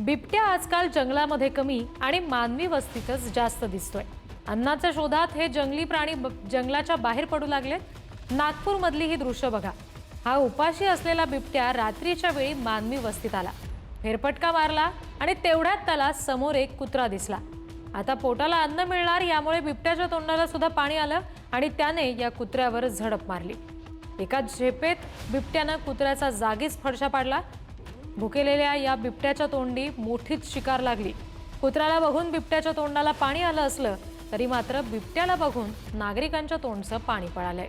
बिबट्या आजकाल जंगलामध्ये कमी आणि मानवी वस्तीतच जास्त दिसतोय. अन्नाच्या शोधात हे जंगली प्राणी ब- जंगलाच्या बाहेर पडू लागलेत. नागपूरमधली ही दृश्य बघा. हा उपाशी असलेला बिबट्या रात्रीच्या वेळी मानवी वस्तीत आला. फेरपटका मारला आणि तेवढ्यात त्याला समोर एक कुत्रा दिसला. आता पोटाला अन्न मिळणार यामुळे बिबट्याच्या तोंडाला सुद्धा पाणी आलं आणि त्याने या कुत्र्यावर झडप मारली. एका झेपेत बिबट्यानं कुत्र्याचा जागीच फडशा पाडला भुकेलेल्या या बिबट्याच्या तोंडी मोठीच शिकार लागली. कुत्र्याला बघून बिबट्याच्या तोंडाला पाणी आलं असलं तरी मात्र बिबट्याला बघून नागरिकांच्या तोंडचं पाणी पळालंय.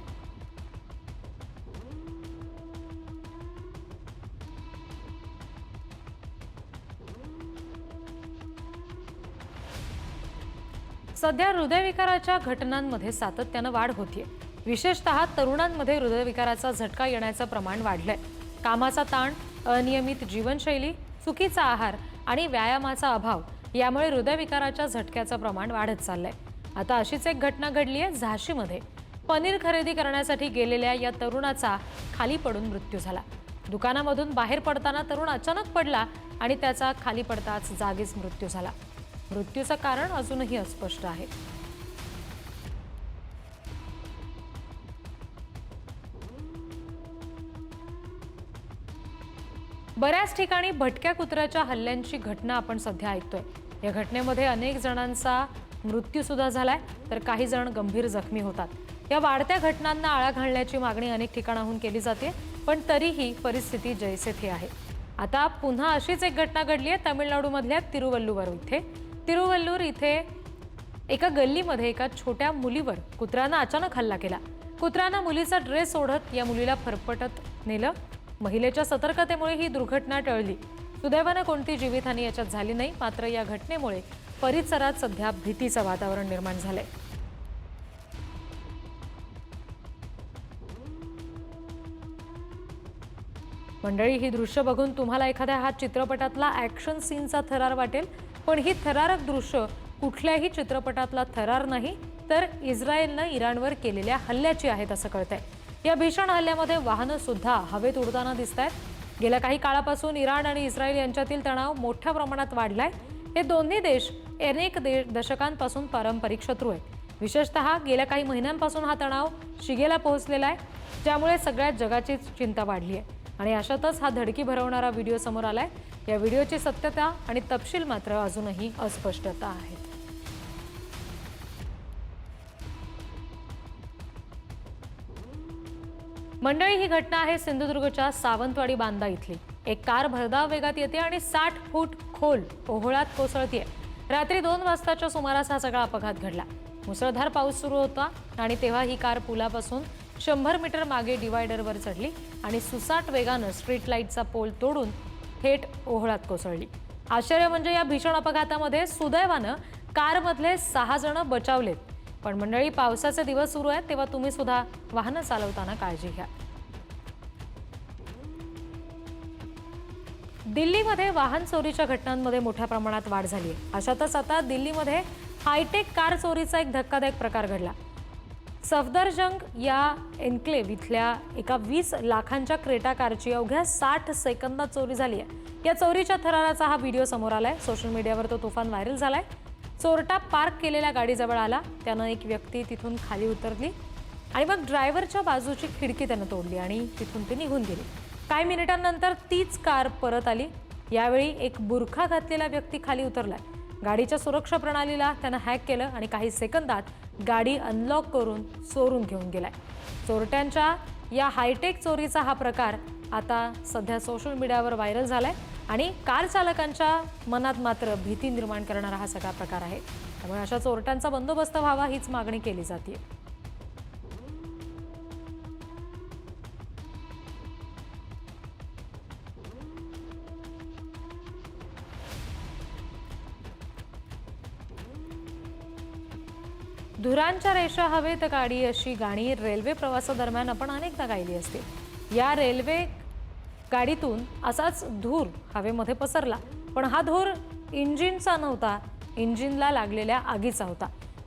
सध्या हृदयविकाराच्या घटनांमध्ये सातत्यानं वाढ होतीये. विशेषतः तरुणांमध्ये हृदयविकाराचा झटका येण्याचं प्रमाण वाढलंय. कामाचा ताण अनियमित जीवनशैली चुकीचा आहार आणि व्यायामाचा अभाव यामुळे हृदयविकाराच्या झटक्याचं प्रमाण वाढत चाललंय. आता अशीच एक घटना घडली आहे झाशीमध्ये. पनीर खरेदी करण्यासाठी गेलेल्या या तरुणाचा खाली पडून मृत्यू झाला. दुकानामधून बाहेर पडताना तरुण अचानक पडला आणि त्याचा खाली पडताच जागीच मृत्यू झाला. मृत्यूचं कारण अजूनही अस्पष्ट आहे. बऱ्याच ठिकाणी भटक्या कुत्र्याच्या हल्ल्यांची घटना आपण सध्या ऐकतोय. या घटनेमध्ये अनेक जणांचा मृत्यू सुद्धा झालाय तर काही जण गंभीर जखमी होतात. या वाढत्या घटनांना आळा घालण्याची मागणी अनेक ठिकाणाहून केली जाते पण तरीही परिस्थिती जैसे थे आहे. आता पुन्हा अशीच एक घटना घडली आहे तामिळनाडूमधल्या तिरुवल्लूवर इथे. तिरुवल्लूर इथे एका गल्लीमध्ये एका छोट्या मुलीवर कुत्र्यानं अचानक हल्ला केला. कुत्र्यानं मुलीचा ड्रेस ओढत या मुलीला फरफटत नेलं. महिलेच्या सतर्कतेमुळे ही दुर्घटना टळली. सुदैवानं कोणती जीवितहानी याच्यात झाली नाही मात्र या घटनेमुळे परिसरात सध्या भीतीचं वातावरण निर्माण झालंय. मंडळी ही दृश्य बघून तुम्हाला एखाद्या हा चित्रपटातला ॲक्शन सीनचा थरार वाटेल पण ही थरारक दृश्य कुठल्याही चित्रपटातला थरार नाही तर इस्रायलनं इराणवर केलेल्या हल्ल्याची आहेत असं कळतंय. या भीषण हल्ल्यामध्ये वाहनं सुद्धा हवेत उडताना दिसत आहेत गेल्या काही काळापासून इराण आणि इस्रायल यांच्यातील तणाव मोठ्या प्रमाणात वाढलाय. हे दोन्ही देश अनेक दे दशकांपासून पारंपरिक शत्रू आहेत. विशेषतः गेल्या काही महिन्यांपासून हा तणाव शिगेला पोहोचलेला आहे ज्यामुळे सगळ्यात जगाची चिंता वाढली आहे. आणि अशातच हा धडकी भरवणारा व्हिडिओ समोर आलाय. या व्हिडिओची सत्यता आणि तपशील मात्र अजूनही अस्पष्टता आहे. मंडळी ही घटना आहे सिंधुदुर्गच्या सावंतवाडी बांदा इथली. एक कार भरधाव वेगात येते आणि साठ फूट खोल ओहोळात कोसळतीये. रात्री दोन वाजताच्या सुमारास हा सगळा अपघात घडला. मुसळधार पाऊस सुरू होता आणि तेव्हा ही कार पुलापासून शंभर मीटर मागे डिवायडरवर चढली आणि सुसाट वेगानं स्ट्रीट लाईटचा पोल तोडून थेट ओहळात कोसळली. आश्चर्य म्हणजे या भीषण अपघातामध्ये सुदैवानं कारमधले सहा जण बचावलेत. पण मंडळी पावसाचे दिवस सुरू आहेत तेव्हा तुम्ही सुद्धा वाहनं चालवताना काळजी घ्या. दिल्लीमध्ये वाहन चोरीच्या घटनांमध्ये मोठ्या प्रमाणात वाढ झाली आहे. अशातच आता दिल्लीमध्ये हायटेक कार चोरीचा एक धक्कादायक प्रकार घडला. सफदरजंग या एन्क्लेव्ह इथल्या एका वीस लाखांच्या क्रेटा कारची अवघ्या साठ सेकंदात चोरी झाली आहे. या चोरीच्या थराराचा हा व्हिडिओ समोर आलाय. सोशल मीडियावर तो तुफान व्हायरल झालाय. चोरटा पार्क केलेल्या गाडीजवळ आला. त्यानं एक व्यक्ती तिथून खाली उतरली आणि मग ड्रायव्हरच्या बाजूची खिडकी त्यानं तोडली आणि तिथून ती निघून गेली. काही मिनिटांनंतर तीच कार परत आली. यावेळी एक बुरखा घातलेला व्यक्ती खाली उतरलाय. गाडीच्या सुरक्षा प्रणालीला त्यानं हॅक केलं आणि काही सेकंदात गाडी अनलॉक करून चोरून घेऊन गेलाय. चोरट्यांच्या या हायटेक चोरीचा हा प्रकार आता सध्या सोशल मीडियावर व्हायरल झालाय. आणि कार चालकांच्या मनात मात्र भीती निर्माण करणारा हा सगळा प्रकार आहे. त्यामुळे अशा चोरट्यांचा बंदोबस्त व्हावा हीच मागणी केली जाते धुरांच्या रेषा हवेत गाडी अशी गाणी रेल्वे प्रवासादरम्यान आपण अनेकदा गायली असते या रेल्वे गाडीतून असाच धूर हवेमध्ये पसरला. पण हा धूर इंजिनचा नव्हता इंजिनला लागलेल्या आगीचा होता.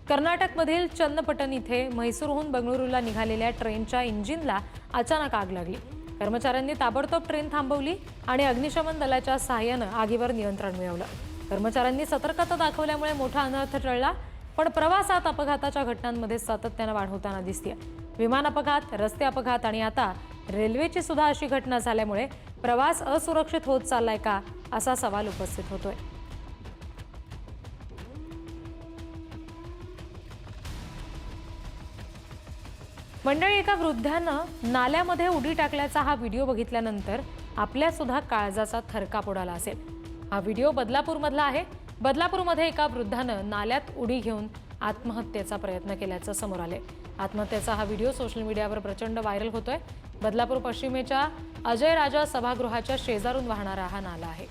कर्नाटकमधील चन्नपटन इथे म्हैसूरहून बंगळुरूला निघालेल्या ट्रेनच्या इंजिनला अचानक आग लागली. कर्मचाऱ्यांनी ताबडतोब ट्रेन थांबवली आणि अग्निशमन दलाच्या सहाय्यानं आगीवर नियंत्रण मिळवलं. कर्मचाऱ्यांनी सतर्कता दाखवल्यामुळे मोठा अनर्थ टळला पण प्रवासात अपघाताच्या घटनांमध्ये सातत्यानं वाढ होताना दिसते विमान अपघात रस्ते अपघात आणि आता रेल्वेची सुद्धा अशी घटना झाल्यामुळे प्रवास असुरक्षित होत चाललाय का असा सवाल उपस्थित होतोय. मंडळी एका वृद्धानं नाल्यामध्ये उडी टाकल्याचा हा व्हिडिओ बघितल्यानंतर आपल्या सुद्धा काळजाचा थरकाप उडाला असेल. हा व्हिडिओ बदलापूरमधला आहे. बदलापूरमध्ये एका वृद्धानं नाल्यात उडी घेऊन आत्महत्येचा प्रयत्न केल्याचं समोर आले आत्महत्येचा हा व्हिडिओ सोशल मीडियावर प्रचंड व्हायरल होतोय. बदलापूर पश्चिमेच्या अजय राजा सभागृहाच्या शेजारून वाहणारा हा नाला आहे.